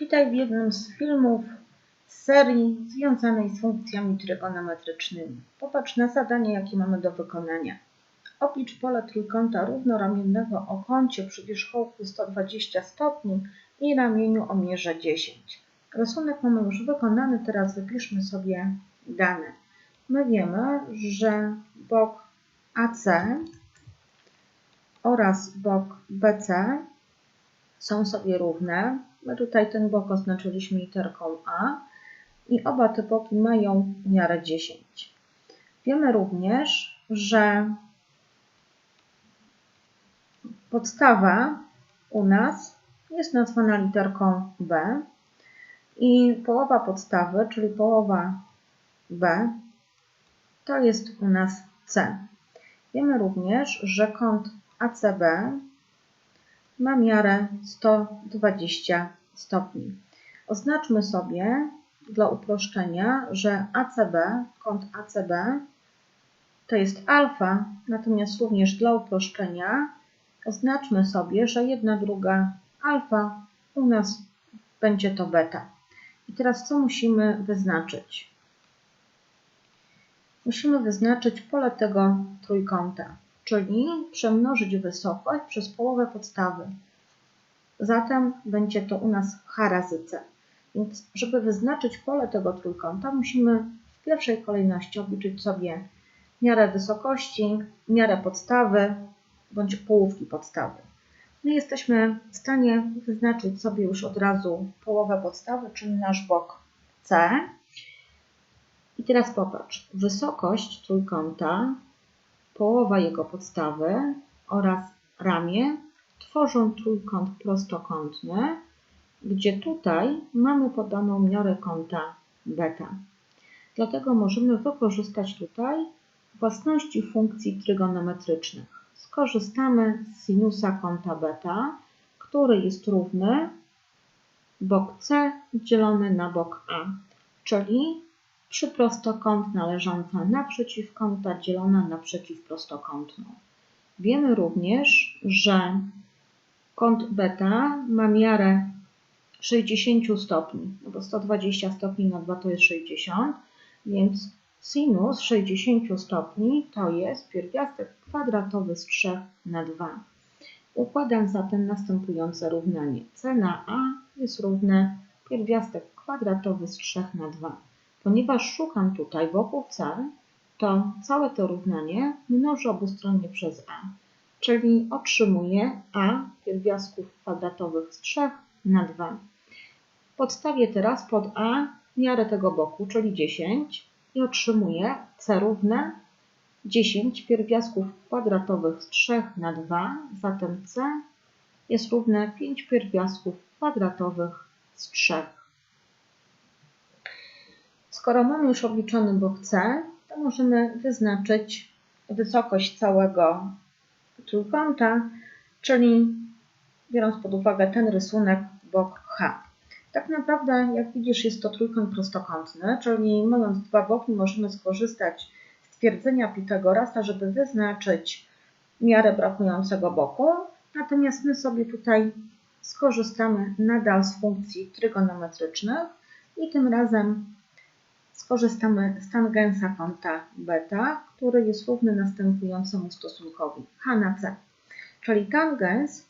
Witaj w jednym z filmów z serii związanej z funkcjami trygonometrycznymi. Popatrz na zadanie, jakie mamy do wykonania. Oblicz pole trójkąta równoramiennego o kącie przy wierzchołku 120 stopni i ramieniu o mierze 10. Rysunek mamy już wykonany, teraz wypiszmy sobie dane. My wiemy, że bok AC oraz bok BC są sobie równe. My tutaj ten bok oznaczyliśmy literką A i oba te boki mają miarę 10. Wiemy również, że podstawa u nas jest nazwana literką B i połowa podstawy, czyli połowa B, to jest u nas C. Wiemy również, że kąt ACB ma miarę 120 stopni. Oznaczmy sobie dla uproszczenia, że ACB, kąt ACB to jest alfa, natomiast również dla uproszczenia oznaczmy sobie, że jedna druga alfa u nas będzie to beta. I teraz co musimy wyznaczyć? Musimy wyznaczyć pole tego trójkąta czyli przemnożyć wysokość przez połowę podstawy. Zatem będzie to u nas h razy c. Więc żeby wyznaczyć pole tego trójkąta, musimy w pierwszej kolejności obliczyć sobie miarę wysokości, miarę podstawy bądź połówki podstawy. My jesteśmy w stanie wyznaczyć sobie już od razu połowę podstawy, czyli nasz bok C. I teraz popatrz, wysokość trójkąta połowa jego podstawy oraz ramię tworzą trójkąt prostokątny, gdzie tutaj mamy podaną miarę kąta beta. Dlatego możemy wykorzystać tutaj własności funkcji trygonometrycznych. Skorzystamy z sinusa kąta beta, który jest równy bok C dzielony na bok A, czyli przyprostokątna leżąca naprzeciw kąta dzielona na przeciwprostokątną. Wiemy również, że kąt beta ma miarę 60 stopni, no bo 120 stopni na 2 to jest 60, więc sinus 60 stopni to jest pierwiastek kwadratowy z 3 na 2. Układam zatem następujące równanie. C na A jest równe pierwiastek kwadratowy z 3 na 2. Ponieważ szukam tutaj wokół C, to całe to równanie mnożę obustronnie przez A, czyli otrzymuję A pierwiastków kwadratowych z 3 na 2. Podstawię teraz pod A miarę tego boku, czyli 10 i otrzymuję C równe 10 pierwiastków kwadratowych z 3 na 2, zatem C jest równe 5 pierwiastków kwadratowych z 3. Skoro mamy już obliczony bok C, to możemy wyznaczyć wysokość całego trójkąta, czyli biorąc pod uwagę ten rysunek, bok H. Tak naprawdę, jak widzisz, jest to trójkąt prostokątny, czyli mając dwa boki, możemy skorzystać z twierdzenia Pitagorasa, żeby wyznaczyć miarę brakującego boku. Natomiast my sobie tutaj skorzystamy nadal z funkcji trygonometrycznych i tym razem skorzystamy z tangensa kąta beta, który jest równy następującemu stosunkowi h na c. Czyli tangens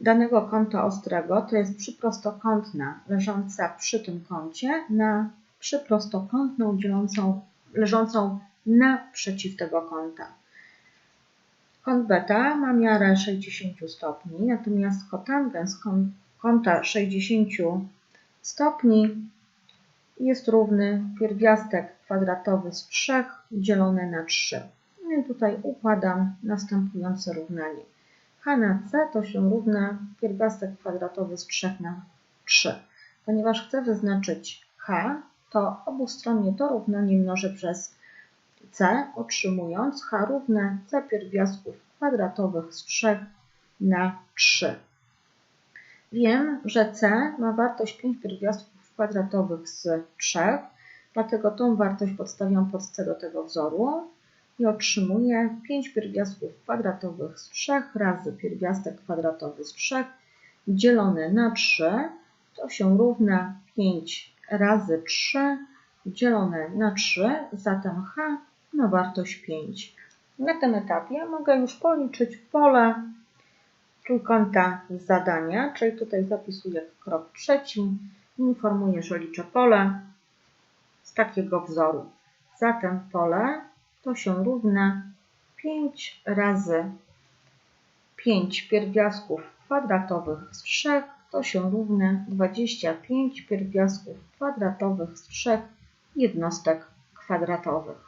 danego kąta ostrego to jest przyprostokątna leżąca przy tym kącie na przyprostokątną dzielącą, leżącą naprzeciw tego kąta. Kąt beta ma miarę 60 stopni, natomiast kotangens kąta 60 stopni jest równy pierwiastek kwadratowy z 3 dzielone na 3. No i tutaj układam następujące równanie. h na c to się równa pierwiastek kwadratowy z 3 na 3. Ponieważ chcę wyznaczyć h, to obustronnie to równanie mnożę przez c, otrzymując h równe c pierwiastków kwadratowych z 3 na 3. Wiem, że c ma wartość 5 pierwiastków kwadratowych z 3, dlatego tą wartość podstawiam pod C do tego wzoru i otrzymuję 5 pierwiastków kwadratowych z 3 razy pierwiastek kwadratowy z 3 dzielone na 3, to się równa 5 razy 3 dzielone na 3, zatem h ma wartość 5. Na tym etapie mogę już policzyć pole trójkąta zadania, czyli tutaj zapisuję krok trzeci. Informuję, że liczę pole z takiego wzoru. Zatem pole to się równa 5 razy 5 pierwiastków kwadratowych z 3 to się równa 25 pierwiastków kwadratowych z 3 jednostek kwadratowych.